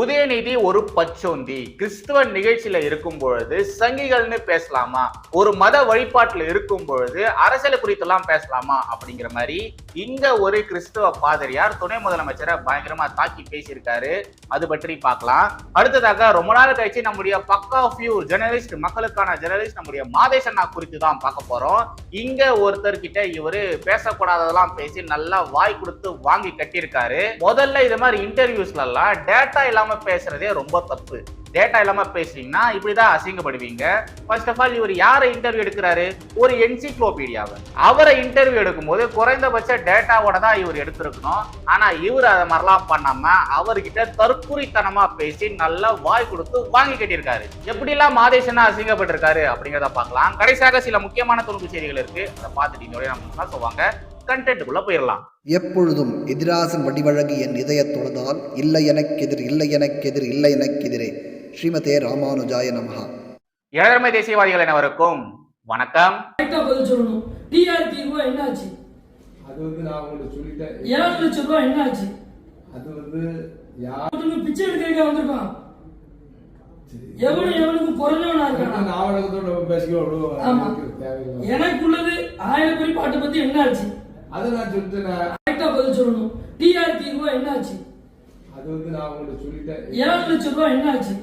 உதயநிதி ஒரு பச்சோந்தி. கிறிஸ்துவ நிகழ்ச்சியில இருக்கும் பொழுது சங்கிகள்னு பேசலாமா? ஒரு மத வழிபாட்டுல இருக்கும் பொழுது அரசியல் குறித்தெல்லாம் பேசலாமா? அப்படிங்கிற மாதிரி இங்க ஒரு கிறிஸ்துவ பாதிரியார் துணை முதலமைச்சரை பயங்கரமா தாக்கி பேசியிருக்காரு. அது பற்றி பார்க்கலாம். அடுத்ததாக ரொம்ப நாள் கழிச்சு நம்முடைய பக்கா ஃபியூ ஜெர்னலிஸ்ட் மக்களுக்கான ஜெர்னலிஸ்ட் நம்முடைய மாதேசண்ணா குறித்து தான் பார்க்க போறோம். இங்க ஒருத்தர் கிட்ட இவரு பேசக்கூடாததெல்லாம் பேசி நல்லா வாய் கொடுத்து வாங்கி கட்டியிருக்காரு. முதல்ல இது மாதிரி இன்டர்வியூஸ்ல எல்லாம் டேட்டா இல்லாம பேசுறதே ரொம்ப தப்பு. டேட்டா இல்லாம பேசுறீங்கன்னா இப்படிதான் அசிங்கப்படுவீங்க. ஃபர்ஸ்ட் ஆஃப் ஆல் இவர் யாரை இன்டர்வியூ எடுக்கிறாரு? ஒரு என்சிக்ளோபீடியாவை அவரை இன்டர்வியூ எடுக்கும்போது குறைந்தபட்ச டேட்டாவோட தான் இவர் எடுத்திருக்கணும். ஆனா இவர் அதை மாதிரிலாம் பண்ணாம அவர்கிட்ட தற்குறித்தனமா பேசி நல்லா வாய் கொடுத்து வாங்கி கட்டியிருக்காரு. எப்படிலாம் மாதேசனா அசிங்கப்பட்டிருக்காரு அப்படிங்கிறத பார்க்கலாம். கடைசியாக சில முக்கியமான துணுக்கு செய்திகள் இருக்கு. அதை பார்த்துட்டு இதோட நம்ம சொல்லுவாங்க கண்டென்ட்டுக்குள்ள போயிடலாம் எப்பொழுதும் எதிராசன் வடிவழகு என் இதயத் தொழுதால் இல்லை எனக்கெதிர் இல்லை எனக்கெதிர் இல்லை எனக்கெதிரே ஸ்ரீமதே ராமானுஜாய நமஹா. ஏழமை தேசியவாதிகள் அனைவருக்கும் வணக்கம். கரெக்டா பதில் சொல்லணும். டிஆர்பி ரூபாய் என்ன ஆச்சு அது வந்து நான் உங்களுக்கு சொல்லிட்டேன். ஏழு லட்சம் ரூபாய் என்ன ஆச்சு அது வந்து யார் ஒருத்தனுக்கு பிச்சை வந்திருக்கான். எவனும் குறைஞ்சவனா இருக்கான்? பேசிக்கோ எனக்குள்ளது ஆயிரம் பேர் பாட்டை பத்தி என்ன ஆச்சு அது நான் சொல்லிட்டேன். கரெக்டா பதில் சொல்லணும். டிஆர்பி ரூபாய் என்ன ஆச்சு அது வந்து நான் உங்களுக்கு சொல்லிட்டேன். ஏழு லட்சம் ரூபாய் என்ன ஆச்சு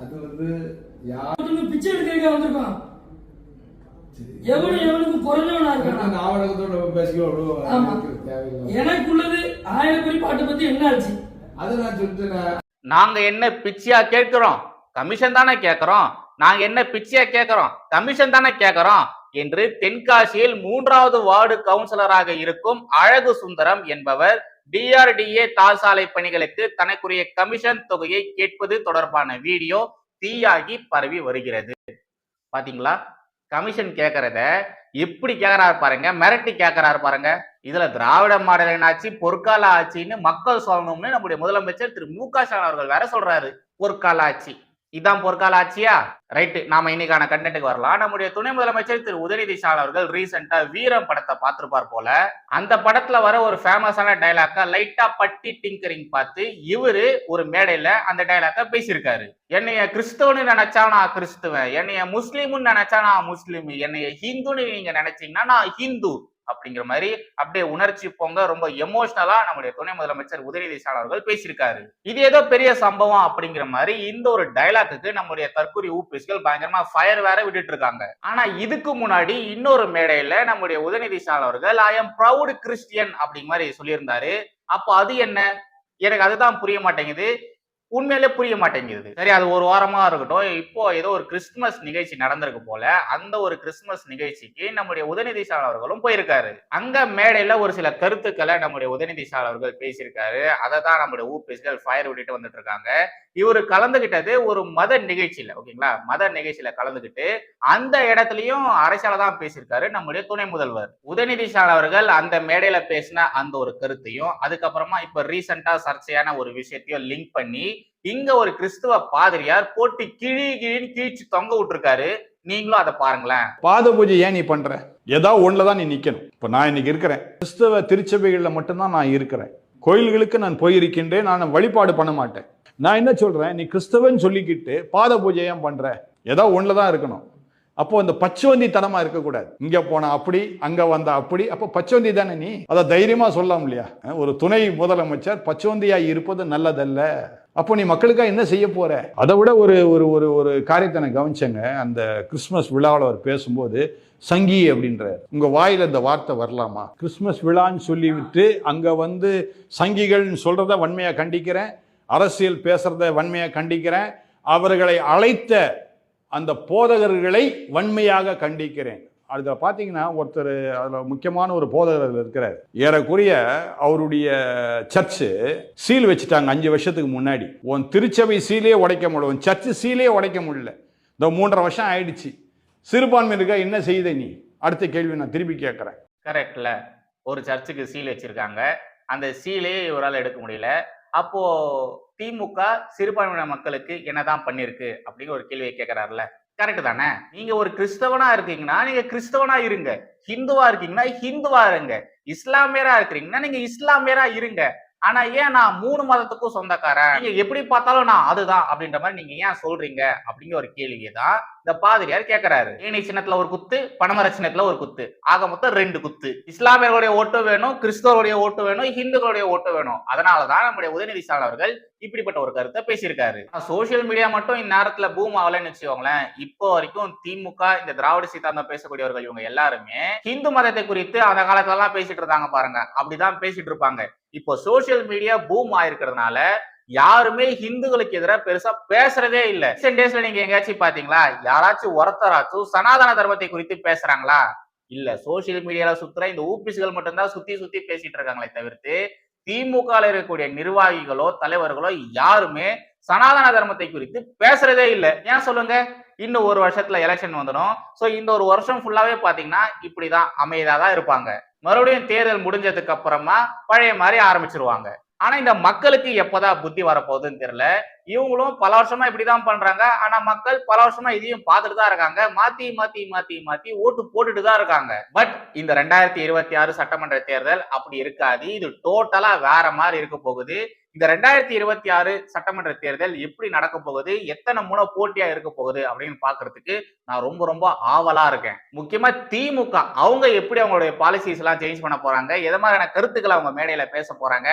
அது வந்து யார் ஒருத்தனுக்கு பிச்சை எடுக்கிறதுக்கு வந்திருக்கான். எவனும் எவனுக்கு குறைஞ்சவனா இருக்கான்? நம்ம பேசிக்கோ எனக்குள்ளது ஆயிரம் பேர் பாட்டை பத்தி என்ன ஆச்சு அது நான் சொல்லிட்டேன். நாங்க என்ன பிச்சையா கேட்கிறோம்? கமிஷன் தானே கேட்கிறோம்? நாங்க என்ன பிச்சையா கேட்கிறோம்? கமிஷன் தானே கேட்கிறோம்? என்று தென்காசியில் மூன்றாவது வார்டு கவுன்சிலராக இருக்கும் அழகு சுந்தரம் என்பவர் டிஆர்டிஏ தாசாலை பணிகளுக்கு தனக்குரிய கமிஷன் தொகையை கேட்பது தொடர்பான வீடியோ தீயாகி பரவி வருகிறது. பாத்தீங்களா? கமிஷன் கேட்கறத எப்படி கேட்கறாரு பாருங்க மிரட்டி கேட்கறாரு பாருங்க. இதுல திராவிட மாடலின் ஆட்சி பொற்கால ஆட்சின்னு மக்கள் சொல்லணும்னு நம்முடைய முதலமைச்சர் திரு மு க ஸ்டாலின் அவர்கள் வேற சொல்றாரு பொற்கால ஆட்சி. இதான் பொற்கால ஆட்சியா? ரைட்டு நாம இன்னைக்கான கண்டென்ட்டுக்கு வரலாம். நம்முடைய துணை முதலமைச்சர் திரு உதயநிதி ஸ்டாலின் அவர்கள் ரீசெண்டா வீரம் படத்தை பார்த்திருப்பார் போல. அந்த படத்துல வர ஒரு ஃபேமஸான டைலாக்கா லைட்டா பட்டி டிங்கரிங் பார்த்து இவரு ஒரு மேடையில அந்த டைலாக்க பேசியிருக்காரு. என்னைய கிறிஸ்தவனு நினைச்சா நான் கிறிஸ்துவன். என்னைய முஸ்லீம்னு நினைச்சா நான் முஸ்லீம். என்னைய ஹிந்துன்னு நீங்க நினைச்சீங்கன்னா நான் ஹிந்து. அப்படிங்கிற மாதிரி அப்படியே உணர்ச்சி பொங்க ரொம்ப எமோஷனலா நம்முடைய துணை முதலமைச்சர் உதயநிதி ஸ்டாலின் அவர்கள் பேசியிருக்காரு. இது ஏதோ பெரிய சம்பவம் அப்படிங்கிற மாதிரி இந்த ஒரு டைலாக்குக்கு நம்முடைய தற்கூரி ஊபிஸ்கள் பயங்கரமா ஃபயர் வேற விட்டுட்டு இருக்காங்க ஆனா இதுக்கு முன்னாடி இன்னொரு மேடையில நம்முடைய உதயநிதி ஸ்டாலின் அவர்கள் ஐ எம் ப்ரௌடு கிறிஸ்டியன் அப்படிங்கிற மாதிரி சொல்லியிருந்தாரு. அப்போ அது என்ன? எனக்கு அதுதான் புரிய மாட்டேங்குது. உண்மையிலே புரிய மாட்டேங்குது. சரி அது ஒரு வாரமா இருக்கட்டும். இப்போ ஏதோ ஒரு கிறிஸ்துமஸ் நிகழ்ச்சி நடந்திருக்கு போல அந்த ஒரு கிறிஸ்துமஸ் நிகழ்ச்சிக்கு நம்முடைய உதயநிதி ஸ்டாலின் அவர்களும் போயிருக்காரு. அங்க மேடையில ஒரு சில கருத்துக்களை நம்முடைய உதயநிதி ஸ்டாலின் அவர்கள் பேசியிருக்காரு. அதை தான் நம்முடைய ஊபிஸ்கள் ஃபயர் விட்டுட்டு வந்துட்டு இருக்காங்க. இவர் கலந்துகிட்டது ஒரு மத நிகழ்ச்சியில ஓகேங்களா? மத நிகழ்ச்சியில கலந்துகிட்டு அந்த இடத்துலயும் அரசியல தான் பேசியிருக்காரு நம்முடைய துணை முதல்வர். உதயநிதி ஸ்டாலின் அவர்கள் அந்த மேடையில பேசின அந்த ஒரு கருத்தையும் அதுக்கப்புறமா இப்ப ரீசெண்டா சர்ச்சையான ஒரு விஷயத்தையும் லிங்க் பண்ணி இங்க ஒரு கிறிஸ்துவ பாதிரியார் போட்டு கிழி கிழின்னு கீழ்ச்சி தொங்க விட்டுருக்காரு. நீங்களும் அதை பாருங்களேன். பாத பூஜை ஏன் நீ பண்ற? ஏதாவது ஒன்றில் தான் நீ நிக்கணும். இப்போ நான் இன்னைக்கு இருக்கிறேன். கிறிஸ்தவ திருச்சபைகளில் மட்டும்தான் நான் இருக்கிறேன். கோயில்களுக்கு நான் போயிருக்கின்றேன். நான் வழிபாடு பண்ண மாட்டேன். நான் என்ன சொல்கிறேன் நீ கிறிஸ்தவன் சொல்லிக்கிட்டு பாத பூஜை ஏன் ஏதோ ஒன்றில் தான் இருக்கணும். அப்போ அந்த பச்சவந்தித்தனமா இருக்கக்கூடாது. இங்கே போனா அப்படி அங்கே வந்தா அப்படி. அப்போ பச்சவந்தி தானே நீ? அதை தைரியமாக சொல்லலாம் இல்லையா? ஒரு துணை முதலமைச்சர் பச்சவந்தியாக இருப்பது நல்லதல்ல. அப்போ நீ மக்களுக்காக என்ன செய்ய போற? அதை விட ஒரு ஒரு ஒரு ஒரு காரியத்தை நான் கவனிச்சேங்க. அந்த கிறிஸ்மஸ் விழாவில் அவர் பேசும்போது சங்கி அப்படின்ற உங்க வாயில இந்த வார்த்தை வரலாமா? கிறிஸ்மஸ் விழான்னு சொல்லிவிட்டு அங்க வந்து சங்கிகள்னு சொல்றத வன்மையாக கண்டிக்கிறேன். அரசியல் பேசுறத வன்மையா கண்டிக்கிறேன். அவர்களை அழைத்த அந்த போதகர்களை வன்மையாக கண்டிக்கிறேன். அதில் பார்த்தீங்கன்னா ஒருத்தர் அதில் முக்கியமான ஒரு போதகர் இருக்கிறார். ஏறக்குறைய அவருடைய சர்ச்சு சீல் வச்சுட்டாங்க அஞ்சு வருஷத்துக்கு முன்னாடி. உன் திருச்சபை சீலே உடைக்க முடியல உன் சர்ச்சு சீலே உடைக்க முடியல. இந்த மூன்றரை வருஷம் ஆயிடுச்சு. சிறுபான்மையினருக்கா என்ன செய்த நீ? அடுத்த கேள்வி நான் திருப்பி கேட்குறேன். கரெக்ட்ல ஒரு சர்ச்சுக்கு சீல் வச்சிருக்காங்க. அந்த சீலே இவரால் எடுக்க முடியல. அப்போ திமுக சிறுபான்மையின மக்களுக்கு என்னதான் பண்ணிருக்கு அப்படிங்கிற ஒரு கேள்வியை கேட்கிறாருல கரெக்ட் தானே? நீங்க ஒரு கிறிஸ்தவனா இருக்கீங்கன்னா நீங்க கிறிஸ்தவனா இருங்க. ஹிந்துவா இருக்கீங்கன்னா ஹிந்துவா இருங்க. இஸ்லாமியரா இருக்கிறீங்கன்னா நீங்க இஸ்லாமியரா இருங்க. ஆனா ஏன் நான் மூணு மதத்துக்கும் சொந்தக்காரன்? நீங்க எப்படி பார்த்தாலும் நான் அதுதான் அப்படின்ற மாதிரி நீங்க ஏன் சொல்றீங்க? அப்படிங்கிற ஒரு கேள்வியை தான் இந்த பாதிரியார் கேட்கிறாரு ஏனி சின்னத்துல ஒரு குத்து பணமர சின்னத்துல ஒரு குத்து. ஆக மொத்தம் ரெண்டு குத்து. இஸ்லாமியர்களுடைய ஓட்டு வேணும் கிறிஸ்தவருடைய ஓட்டு வேணும் ஹிந்துக்களுடைய ஓட்டு வேணும். அதனாலதான் நம்முடைய உதயநிதி ஸ்டாலின் அவர்கள் இப்படிப்பட்ட ஒரு கருத்தை பேசியிருக்காரு. சோசியல் மீடியா மட்டும் இந்நேரத்துல பூம் ஆகலன்னு வச்சுக்கோங்களேன். இப்போ வரைக்கும் திமுக இந்த திராவிட சித்தாந்தம் பேசக்கூடியவர்கள் இவங்க எல்லாருமே ஹிந்து மதத்தை குறித்து அந்த காலத்துல எல்லாம் பேசிட்டு இருந்தாங்க பாருங்க. அப்படிதான் பேசிட்டு இருப்பாங்க. இப்போ சோசியல் மீடியா பூம் ஆயிருக்கிறதுனால யாருமே ஹிந்துக்களுக்கு எதிராக பெருசா பேசுறதே இல்ல. ரீசெண்ட் டேஸ்ல நீங்க எங்கேயாச்சும் பாத்தீங்களா யாராச்சும் ஒருத்தராச்சும் சனாதன தர்மத்தை குறித்து பேசுறாங்களா? இல்ல சோசியல் மீடியால சுத்துற இந்த ஊபிஸ்கள் மட்டும்தான் சுத்தி சுத்தி பேசிட்டு இருக்காங்களே தவிர்த்து திமுக இருக்கக்கூடிய நிர்வாகிகளோ தலைவர்களோ யாருமே சனாதன தர்மத்தை குறித்து பேசுறதே இல்லை. ஏன் சொல்லுங்க? இன்னும் ஒரு வருஷத்துல எலெக்ஷன் வந்துடும். ஸோ இந்த ஒரு வருஷம் ஃபுல்லாவே பாத்தீங்கன்னா இப்படிதான் அமைதியா தான் இருப்பாங்க. மறுபடியும் தேர்தல் முடிஞ்சதுக்கு அப்புறமா பழைய மாதிரி ஆரம்பிச்சிருவாங்க. ஆனா இந்த மக்களுக்கு எப்பதான் புத்தி வரப்போகுதுன்னு தெரியல. இவங்களும் பல வருஷமா இப்படிதான் பண்றாங்க. ஆனா மக்கள் பல வருஷமா இதையும் பார்த்துட்டு தான் இருக்காங்க. மாத்தி மாத்தி மாத்தி மாத்தி ஓட்டு போட்டுட்டு தான் இருக்காங்க. பட் இந்த ரெண்டாயிரத்தி இருபத்தி ஆறு சட்டமன்ற தேர்தல் அப்படி இருக்காது. இது டோட்டலா வேற மாதிரி இருக்க போகுது. இந்த ரெண்டாயிரத்தி இருபத்தி ஆறு சட்டமன்ற தேர்தல் எப்படி நடக்க போகுது? எத்தனை முனை போட்டியா இருக்க போகுது அப்படின்னு பாக்குறதுக்கு நான் ரொம்ப ரொம்ப ஆவலா இருக்கேன். முக்கியமா திமுக அவங்க எப்படி அவங்களுடைய பாலிசிஸ் எல்லாம் சேஞ்ச் பண்ண போறாங்க? எது மாதிரியான கருத்துக்களை அவங்க மேடையில பேச போறாங்க?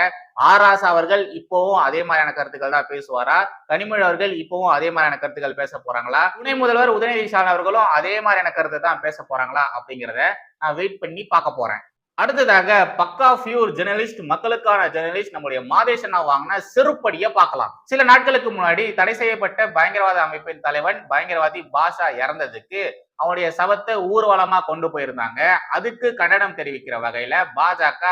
ஆராசா அவர்கள் இப்போவும் அதே மாதிரியான கருத்துக்கள் தான் பேசுவாரா? கனிமொழி அவர்கள் இப்பவும் அதே மாதிரியான கருத்துக்கள் பேச போறாங்களா? துணை முதல்வர் உதயநிதி ஸ்டாலின் அவர்களும் அதே மாதிரியான கருத்தை தான் பேச போறாங்களா அப்படிங்கிறத நான் வெயிட் பண்ணி பார்க்க போறேன். அடுத்ததாக பக்கா ஃபியூர் ஜெர்னலிஸ்ட் மக்களுக்கான ஜெர்னலிஸ்ட் நம்முடைய மாதேஷனா வாங்கின செருப்படியை பார்க்கலாம். சில நாட்களுக்கு முன்னாடி தடை செய்யப்பட்ட பயங்கரவாத அமைப்பின் தலைவன் பயங்கரவாதி பாஷா இறந்ததுக்கு அவனுடைய சவத்தை ஊர்வலமா கொண்டு போயிருந்தாங்க. அதுக்கு கண்டனம் தெரிவிக்கிற வகையில பாஜக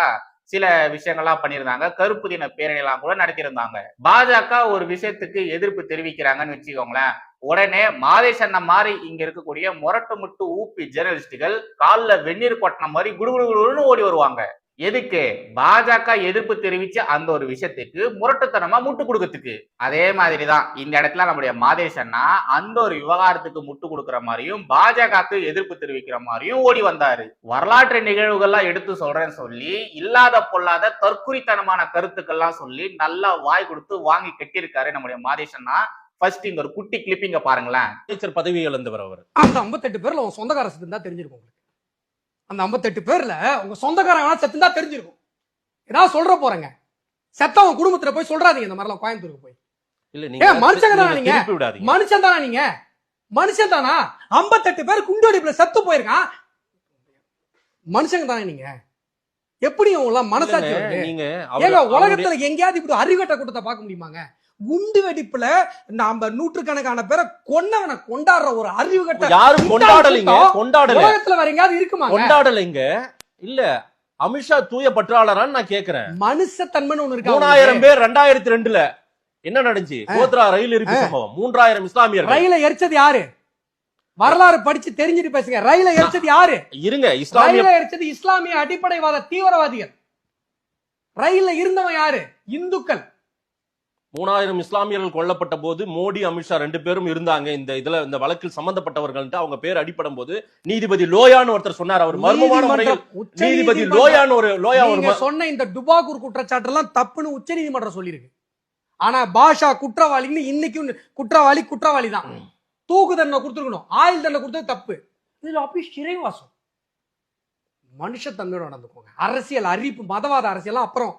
சில விஷயங்கள்லாம் பண்ணியிருந்தாங்க. கருப்பு தின பேரணி எல்லாம் கூட நடத்தியிருந்தாங்க. பாஜக ஒரு விஷயத்துக்கு எதிர்ப்பு தெரிவிக்கிறாங்கன்னு வச்சுக்கோங்களேன். உடனே மாதேஷ் அண்ணன் மாதிரி இங்க இருக்கக்கூடிய முரட்டு முட்டு ஊப்பி ஜெர்னலிஸ்டுகள் காலில் வெந்நீர் கொட்டின மாதிரி குடுகுடுன்னு ஓடி வருவாங்க. எதுக்கு? பாஜக எதிர்ப்பு தெரிவிச்ச அந்த ஒரு விஷயத்துக்கு முரட்டுத்தனமா முட்டு கொடுக்கறதுக்கு. அதே மாதிரிதான் இந்த இடத்துல நம்முடைய மாதேஷ் அண்ணா அந்த ஒரு விவகாரத்துக்கு முட்டு கொடுக்கிற மாதிரியும் பாஜகவுக்கு எதிர்ப்பு தெரிவிக்கிற மாதிரியும் ஓடி வந்தாரு. வரலாற்று நிகழ்வுகள்லாம் எடுத்து சொல்றேன்னு சொல்லி இல்லாத பொல்லாத தற்குறித்தனமான கருத்துக்கள்லாம் சொல்லி நல்லா வாய் கொடுத்து வாங்கி கட்டியிருக்காரு நம்முடைய மாதேஷ் அண்ணா. ஃபர்ஸ்ட் இந்த ஒரு குட்டி கிளிப்பிங்க பாருங்களேன். அமைச்சர் பதவி இழந்தவர் அவர். அந்த 58 பேர்ல உங்க சொந்தக்கார செத்து தான் தெரிஞ்சிருக்கும் உங்களுக்கு. அந்த 58 பேர்ல உங்க சொந்தக்காரங்க செத்து தான் தெரிஞ்சிருக்கும். ஏதாவது சொல்ற போறேங்க. செத்தவங்க குடும்பத்துல போய் சொல்றாதீங்க இந்த மாதிரிலாம் கோயம்புத்தூருக்கு போய். இல்ல மனுஷங்க தானே நீங்க? திருப்பி விடாதீங்க. மனுஷன் தானா நீங்க? மனுஷன் தானா? 58 பேர் குண்டுவெடிப்புல செத்து போயிருக்கான். மனுஷங்க தானே நீங்க? எப்படி உங்களாம் மனசாட்சி? நீங்க உலகத்துல எங்கேயாவது இப்படி அறிவட்ட கூட்டத்தை பார்க்க முடியுமாங்க? குண்டு வெடிப்புல நாம நூற்றுக்கணக்கான பேரை கொன்னவனை கொண்டாடுற ஒரு அறிவு கட்ட யாரும் கொண்டாடலைங்க கொண்டாடல. உலகத்துல வேற எங்கேயாவது இருக்குமாங்க? கொண்டாடலைங்க. இல்ல அமித்ஷா தூய பற்றாளரான்னு நான் கேக்குறேன். மனுஷத்தன்மைன்னு ஒண்ணு இருக்கா மூணாயிரம் பேர் ரெண்டாயிரத்தி ரெண்டுல. என்ன நடந்துச்சு? கோத்ரா ரயில் எரிப்பு சம்பவம். மூன்றாயிரம் இஸ்லாமியர்கள். ரயில எரிச்சது யாரு? வரலாறு படிச்சு தெரிஞ்சுட்டு பேசுங்க. ரயில எரிச்சது யாரு? இருங்க இஸ்லாமிய ரயில எரிச்சது இஸ்லாமிய அடிப்படைவாத தீவிரவாதிகள். ரயில்ல இருந்தவன் யாரு? இந்துக்கள். மூணாயிரம் இஸ்லாமியர்கள் கொல்லப்பட்ட போது மோடி அமித்ஷா ரெண்டு பேரும் இருந்தாங்க. இந்த இதுல இந்த வழக்கில் சம்பந்தப்பட்டவர்கள் அவங்க பேர் அடிப்படும் போது நீதிபதி லோயான்னு ஒருத்தர் சொன்னார். அவர் மர்மமான முறையில் நீதிபதி லோயான்னு ஒரு லோயா ஒரு சொன்ன இந்த டுபாகூர் குற்றச்சாட்டு எல்லாம் தப்புன்னு உச்ச நீதிமன்றம் சொல்லியிருக்கு. ஆனா பாஷா குற்றவாளின்னு இன்னைக்கும் குற்றவாளி குற்றவாளி தான். தூக்கு தண்டனை கொடுத்துருக்கணும். ஆயுள் தண்டனை கொடுத்தது தப்பு. இதுல அப்படியே சிறைவாசம். மனுஷத்தன்மையோட நடந்துக்கோங்க. அரசியல் அறிப்பு மதவாத அரசியல்லாம் அப்புறம்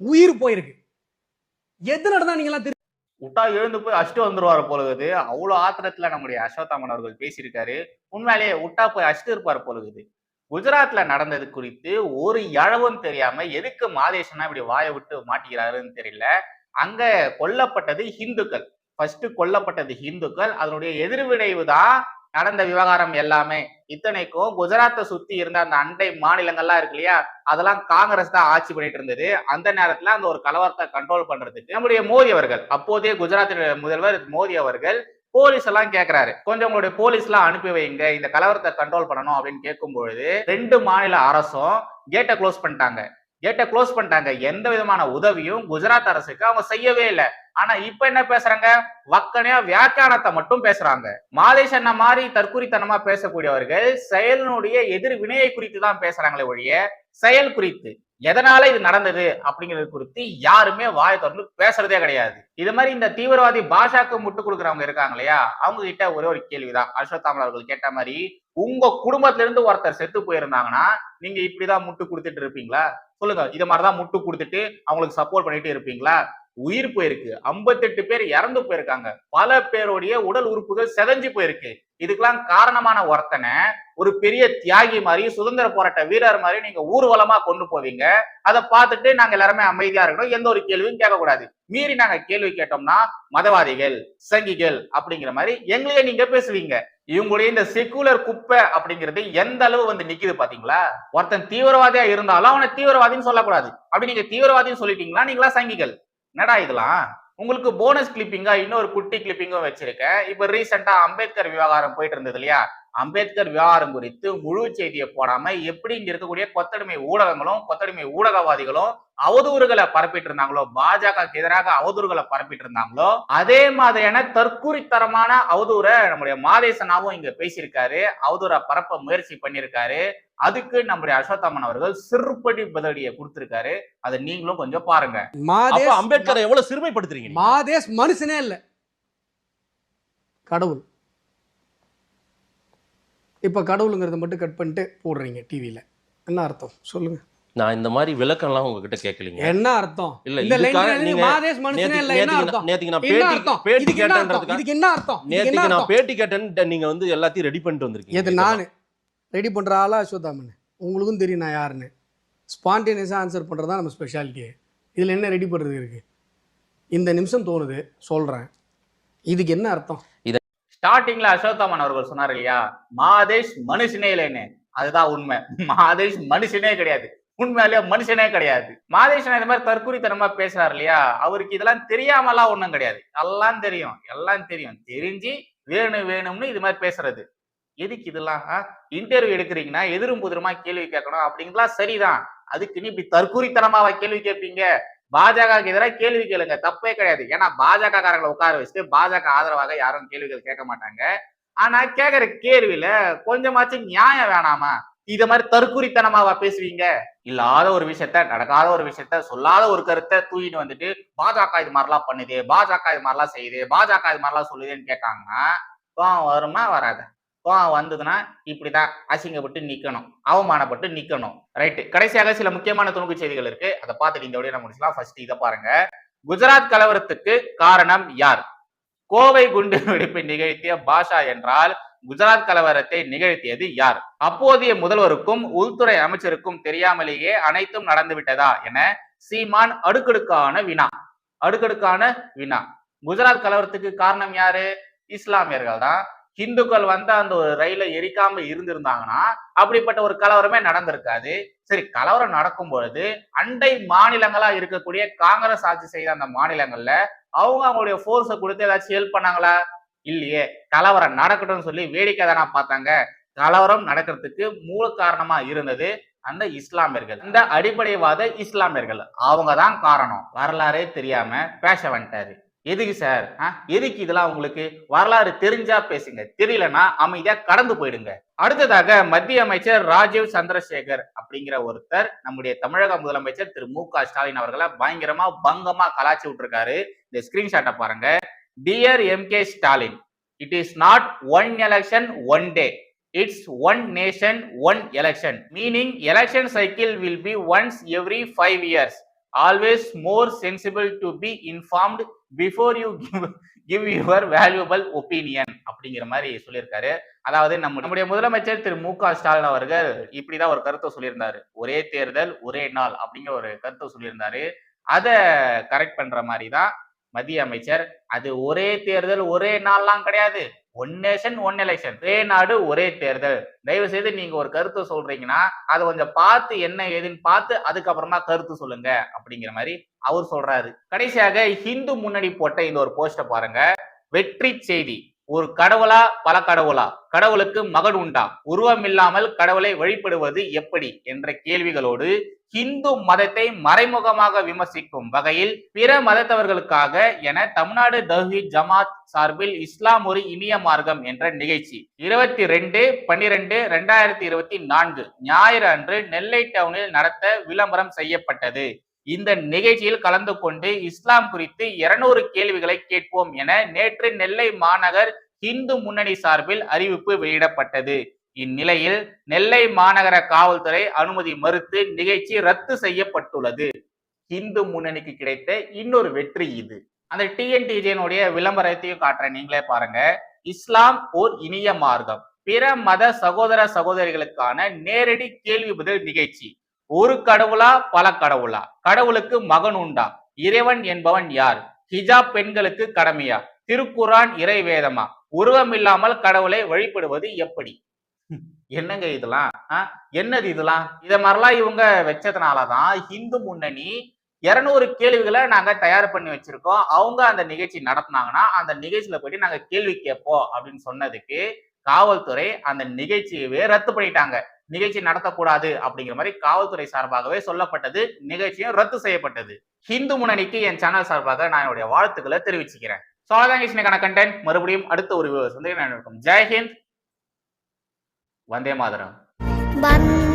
உயிர் போயிருக்கு. எது நடந்தா நீங்க எல்லாம் விட்டா எழுந்து போய் அஷ்டு வந்துருவாரு போலுகுது. அவ்வளவு ஆத்திரத்துல நம்முடைய அஸ்வத்தாமன் அவர்கள் பேசியிருக்காரு. உண்மையிலேயே விட்டா போய் அஷ்டு இருப்பார் போலுகுது. குஜராத்ல நடந்தது குறித்து ஒரு இழவும் தெரியாம எதுக்கு மாதேஷனா இப்படி வாயை விட்டு மாட்டிக்கிறாருன்னு தெரியல. அங்க கொல்லப்பட்டது ஹிந்துக்கள். ஃபர்ஸ்ட் கொல்லப்பட்டது ஹிந்துக்கள். அதனுடைய எதிர்விளைவு தான் நடந்த விவகாரம் எல்லாமே இத்தனைக்கும் குஜராத்தை சுத்தி இருந்த அந்த அண்டை மாநிலங்கள்லாம் இருக்கு இல்லையா? அதெல்லாம் காங்கிரஸ் தான் ஆட்சி பண்ணிட்டு இருந்தது. அந்த நேரத்துல அந்த ஒரு கலவரத்தை கண்ட்ரோல் பண்றதுக்கு நம்முடைய மோடி அவர்கள் அப்போதே குஜராத்தினுடைய முதல்வர் மோடி அவர்கள் போலீஸ் எல்லாம் கேட்கிறாரு கொஞ்சம் உங்களுடைய போலீஸ் எல்லாம் அனுப்பி வைங்க இந்த கலவரத்தை கண்ட்ரோல் பண்ணணும் அப்படின்னு கேட்கும் பொழுது ரெண்டு மாநில அரசும் கேட்டை க்ளோஸ் பண்ணிட்டாங்க. கேட்டை க்ளோஸ் பண்ணிட்டாங்க. எந்த விதமான உதவியும் குஜராத் அரசுக்கு அவங்க செய்யவே இல்லை. ஆனா இப்ப என்ன பேசுறாங்க? வக்கனையா வியாக்கியானத்தை மட்டும் பேசுறாங்க. மாலேஷ் அண்ணா மாதிரி தற்குறித்தனமா பேசக்கூடியவர்கள் செயலினுடைய எதிர் வினையை குறித்து தான் பேசுறாங்களே ஒழிய செயல் குறித்து. எதனால இது நடந்தது அப்படிங்கிறது குறித்து யாருமே வாய தொடர்ந்து பேசுறதே கிடையாது. இது மாதிரி இந்த தீவிரவாதி பாஷாக்கு முட்டு கொடுக்குறவங்க இருக்காங்க இல்லையா? அவங்க கிட்ட ஒரே ஒரு கேள்விதான். அஸ்வத்தாமல் அவர்கள் கேட்ட மாதிரி உங்க குடும்பத்திலிருந்து ஒருத்தர் செத்து போயிருந்தாங்கன்னா நீங்க இப்படிதான் முட்டு கொடுத்துட்டு இருப்பீங்களா? சொல்லுங்க. இது மாதிரிதான் முட்டு கொடுத்துட்டு அவங்களுக்கு சப்போர்ட் பண்ணிட்டு இருப்பீங்களா? உயிர் போயிருக்கு. 58 பேர் இறந்து போயிருக்காங்க. பல பேருடைய உடல் உறுப்புகள் செதஞ்சு போயிருக்கு. இதுக்கெல்லாம் காரணமான ஒருத்தனை ஒரு பெரிய தியாகி மாதிரி சுதந்திர போராட்ட வீரர் மாதிரி நீங்க ஊர்வலமா கொண்டு போவீங்க. அதை பார்த்துட்டு நாங்க எல்லாருமே அமைதியா இருக்கணும். எந்த ஒரு கேள்வியும் கேட்கக்கூடாது. மீறி நாங்க கேள்வி கேட்டோம்னா மதவாதிகள் சங்கிகள் அப்படிங்கிற மாதிரி எங்களையே நீங்க பேசுவீங்க. இவங்களுடைய இந்த செக்குலர் குப்பை அப்படிங்கிறது எந்த அளவு வந்து நிக்குது பாத்தீங்களா? ஒருத்தன் தீவிரவாதியா இருந்தாலும் அவனை தீவிரவாதின்னு சொல்லக்கூடாது. அப்படி நீங்க தீவிரவாதின்னு சொல்லிட்டீங்களா நீங்களா சங்கிகள். என்னடா இதெல்லாம்? உங்களுக்கு போனஸ் கிளிப்பிங்கா இன்னொரு குட்டி கிளிப்பிங்கும் வச்சிருக்கேன். இப்ப ரீசெண்டா அம்பேத்கர் விவகாரம் போயிட்டு இருந்தது இல்லையா? அம்பேத்கர் விவகாரம் குறித்து முழு செய்தியை போடாம எப்படி இங்க இருக்கக்கூடிய கொத்தடிமை ஊடகங்களும் கொத்தடிமை ஊடகவாதிகளும் அவதூறுகளை பரப்பிட்டு இருந்தாங்களோ பாஜகவுக்கு எதிராக அவதூறுகளை பரப்பிட்டு இருந்தாங்களோ அதே மாதிரியான தற்கூரித்தரமான அவதூரை நம்முடைய மாதேசனாவும் இங்க பேசியிருக்காரு. அவதூரை பரப்ப முயற்சி பண்ணியிருக்காரு. அதுக்கு நம்முடைய அஸ்வத்தாமன் அவர்கள் சிறுபடி பதிலடியை கொடுத்திருக்காரு. அதை நீங்களும் கொஞ்சம் பாருங்க. அம்பேத்கரை எவ்வளவு சிறுமைப்படுத்துறீங்க? மாதேஷ் மனுஷனே இல்ல. கடவுள். இப்ப கடவுளுங்கிறத மட்டும் கட் பண்ணிட்டு போடுறீங்க டிவியில என்ன அர்த்தம்? சொல்லுங்க. நான் இந்த மாதிரி விளக்கம் எல்லாம் உங்ககிட்ட கேட்கலீங்க. என்ன அர்த்தம்? இல்ல இந்த இதுக்காக லைன்ல நீங்க மாதேஷ் மனுஷனே நேத்து- இல்ல. என்ன நேத்துக்கு அர்த்தம்? நான்- நேத்துக்கு நான் என்ன பேட்டி அர்த்தம்? பேட்டி கேட்டேன்றதுக்காக இதுக்கு என்ன அர்த்தம்? நேத்துக்கு நான் பேட்டி கேட்டேன்னு நீங்க வந்து எல்லாத்தையும் ரெடி பண்ணிட்டு வந்திருக்கீங்க. எது நான்? ரெடி பண்ணுற ஆளா அஸ்வத்தாமன் உங்களுக்கும் தெரியும் நான் யாருன்னு. ஸ்பான்டேனியஸாக ஆன்சர் பண்ணுறது தான் நம்ம ஸ்பெஷாலிட்டியே இதில் என்ன ரெடி பண்ணுறது இருக்குது இந்த நிமிஷம் தோணுது சொல்கிறேன் இதுக்கு என்ன அர்த்தம்? ஸ்டார்டிங்ல அசோத்தாமன் அவர்கள் சொன்னார் இல்லையா? மாதேஷ் மனுஷனே இல்லைன்னு. அதுதான் உண்மை. மாதேஷ் மனுஷனே கிடையாது. உண்மையிலேயே மனுஷனே கிடையாது. மாதேஷன் இந்த மாதிரி தற்குறித்தனமா பேசுறாரு இல்லையா? அவருக்கு இதெல்லாம் தெரியாமலாம் ஒன்றும் கிடையாது. எல்லாம் தெரியும். எல்லாம் தெரியும். தெரிஞ்சு வேணும் வேணும்னு இது மாதிரி பேசுறது. எதுக்கு இதெல்லாம் இன்டர்வியூ எடுக்கிறீங்கன்னா எதிரும் புதிரமா கேள்வி கேட்கணும். அப்படிங்கலாம் சரிதான். அதுக்கு நீ இப்படி தற்கூரித்தனமாவா கேள்வி கேட்பீங்க? பாஜகவுக்கு எதிராக கேள்வி கேளுங்க. தப்பே கிடையாது. ஏன்னா பாஜக காரங்களை உட்கார வச்சுட்டு பாஜக ஆதரவாக யாரும் கேள்விகள் கேட்க மாட்டாங்க. ஆனா கேக்குற கேள்வியில கொஞ்சமாச்சும் நியாயம் வேணாமா? இத மாதிரி தற்குறித்தனமாவா பேசுவீங்க? இல்லாத ஒரு விஷயத்த நடக்காத ஒரு விஷயத்த சொல்லாத ஒரு கருத்தை தூக்கிட்டு வந்துட்டு பாஜக இது மாதிரிலாம் பண்ணுது பாஜக இது மாதிரிலாம் செய்யுது பாஜக இது மாதிரிலாம் சொல்லுதுன்னு கேட்டாங்கன்னா வருமா வராது? கோவம் வந்ததுன்னா இப்படிதான் அசிங்கப்பட்டு நிக்கணும் அவமானப்பட்டு நிக்கணும். ரைட்டு கடைசியாக சில முக்கியமான துணுக்கு செய்திகள் இருக்கு. அதை பார்த்துட்டு இந்த வழியை நம்ம முடிச்சலாம் ஃபர்ஸ்ட் இதை பாருங்க. குஜராத் கலவரத்துக்கு காரணம் யார்? கோவை குண்டு வெடிப்பை நிகழ்த்திய பாஷா என்றால் குஜராத் கலவரத்தை நிகழ்த்தியது யார்? அப்போதைய முதல்வருக்கும் உள்துறை அமைச்சருக்கும் தெரியாமலேயே அனைத்தும் நடந்து விட்டதா என சீமான் அடுக்கடுக்கான வினா அடுக்கடுக்கான வினா. குஜராத் கலவரத்துக்கு காரணம் யாரு? இஸ்லாமியர்கள் தான் ஹிந்துக்கள் வந்து அந்த ஒரு ரயில எரிக்காம இருந்திருந்தாங்கன்னா அப்படிப்பட்ட ஒரு கலவரமே நடந்திருக்காது. சரி கலவரம் நடக்கும் பொழுது அண்டை மாநிலங்களா இருக்கக்கூடிய காங்கிரஸ் ஆட்சி செய்த அந்த மாநிலங்கள்ல அவங்க அவங்களுடைய ஃபோர்ஸை கொடுத்து ஏதாச்சும் ஹெல்ப் பண்ணாங்களா? இல்லையே. கலவரம் நடக்கட்டும்னு சொல்லி வேடிக்கை தானா பார்த்தாங்க. கலவரம் நடக்கிறதுக்கு மூல காரணமா இருந்தது அந்த இஸ்லாமியர்கள். இந்த அடிப்படைவாத இஸ்லாமியர்கள். அவங்க தான் காரணம். வரலாறே தெரியாம பேச வந்துட்டாரு. எதுக்கு சார்? ஆ? எதுக்கு இதெல்லாம் உங்களுக்கு வரலாறு தெரிஞ்சா பேசுங்க. தெரியலன்னா அமைதியா கடந்து போயிடுங்க. அடுத்ததாக மத்திய அமைச்சர் ராஜீவ் சந்திரசேகர் அப்படிங்கிற ஒருத்தர் நம்முடைய தமிழக முதலமைச்சர் திரு மு க ஸ்டாலின் அவர்களை பயங்கரமா பங்கமா கலாச்சி விட்டுருக்காரு. இந்த ஸ்கிரீன்ஷாட்டை பாருங்க. Dear M K Stalin it is not one election one day it's one nation one election meaning election cycle will be once every five years always more sensible to be informed before you give give your valuable opinion அப்படிங்கிற மாதிரி சொல்லியிருக்காரு. அதாவது நம்ம நம்முடைய முதலமைச்சர் திரு மு க ஸ்டாலின் அவர்கள் இப்படிதான் ஒரு கருத்தை சொல்லியிருந்தாரு. ஒரே தேர்தல் ஒரே நாள் அப்படிங்கிற ஒரு கருத்தை சொல்லியிருந்தாரு. அதை கரெக்ட் பண்ற மாதிரி தான் மத்திய அமைச்சர். அது ஒரே தேர்தல் ஒரே நாள்லாம் கிடையாது. ஒன் நேஷன் ஒன் எலெக்ஷன் ஒரே நாடு ஒரே தேர்தல். தயவு செய்து நீங்க ஒரு கருத்தை சொல்றீங்கன்னா அதை கொஞ்சம் பார்த்து என்ன ஏதுன்னு பார்த்து அதுக்கப்புறமா கருத்து சொல்லுங்க அப்படிங்கிற மாதிரி அவர் சொல்றாரு. கடைசியாக ஹிந்து முன்னணி போட்ட இந்த ஒரு போஸ்ட பாருங்க. வெற்றி செய்தி. ஒரு கடவுளா பல கடவுளா? கடவுளுக்கு மகன் உண்டா? உருவம் இல்லாமல் கடவுளை வழிபடுவது எப்படி? என்ற கேள்விகளோடு இந்து மதத்தை மறைமுகமாக விமர்சிக்கும் வகையில் பிற மதத்தவர்களுக்காக என தமிழ்நாடு தௌஹி ஜமாத் சார்பில் இஸ்லாம் ஒரு இனிய மார்க்கம் என்ற நிகழ்ச்சி. இருபத்தி ரெண்டு பன்னிரெண்டு ரெண்டாயிரத்தி இருபத்தி நான்கு ஞாயிறு அன்று நெல்லை டவுனில் நடத்த விளம்பரம் செய்யப்பட்டது. இந்த நிகழ்ச்சியில் கலந்து கொண்டு இஸ்லாம் குறித்து இருநூறு கேள்விகளை கேட்போம் என நேற்று நெல்லை மாநகர் இந்து முன்னணி சார்பில் அறிவிப்பு வெளியிடப்பட்டது. இந்நிலையில் நெல்லை மாநகர காவல்துறை அனுமதி மறுத்து நிகழ்ச்சி ரத்து செய்யப்பட்டுள்ளது. இந்து முன்னணிக்கு கிடைத்த இன்னொரு வெற்றி இது. அந்த டிஎன்டிஜேனுடைய விளம்பரத்தையும் காட்டுறேன். நீங்களே பாருங்க. இஸ்லாம் ஓர் இனிய மார்க்கம். பிற மத சகோதர சகோதரிகளுக்கான நேரடி கேள்வி பதில் நிகழ்ச்சி. ஒரு கடவுளா பல கடவுளா? கடவுளுக்கு மகன் உண்டா? இறைவன் என்பவன் யார்? ஹிஜாப் பெண்களுக்கு கடமையா? திருக்குரான் இறை வேதமா? உருவம் இல்லாமல் கடவுளை வழிபடுவது எப்படி? என்னங்க இதெல்லாம்? என்னது இதெல்லாம்? இத மாதிரிலாம் இவங்க வச்சதுனாலதான் இந்து முன்னணி இருநூறு கேள்விகளை நாங்க தயார் பண்ணி வச்சிருக்கோம். அவங்க அந்த நிகழ்ச்சி நடத்துனாங்கன்னா அந்த நிகழ்ச்சியில போயிட்டு நாங்க கேள்வி கேட்போம் அப்படின்னு சொன்னதுக்கு காவல்துறை அந்த நிகழ்ச்சியவே ரத்து பண்ணிட்டாங்க. நிகழ்ச்சி நடத்தக்கூடாது அப்படிங்கிற மாதிரி காவல்துறை சார்பாகவே சொல்லப்பட்டது. நிகழ்ச்சியும் ரத்து செய்யப்பட்டது. ஹிந்து முன்னணிக்கு என் சேனல் சார்பாக நான் என்னுடைய வாழ்த்துக்களை தெரிவிச்சுக்கிறேன். ஸோ அதான் இன்னைக்கான கண்டென்ட் மறுபடியும் அடுத்த ஒரு சந்தேகம் நான் இருக்கும் ஜெய்ஹிந்த் வந்தே மாதரம். வந்தே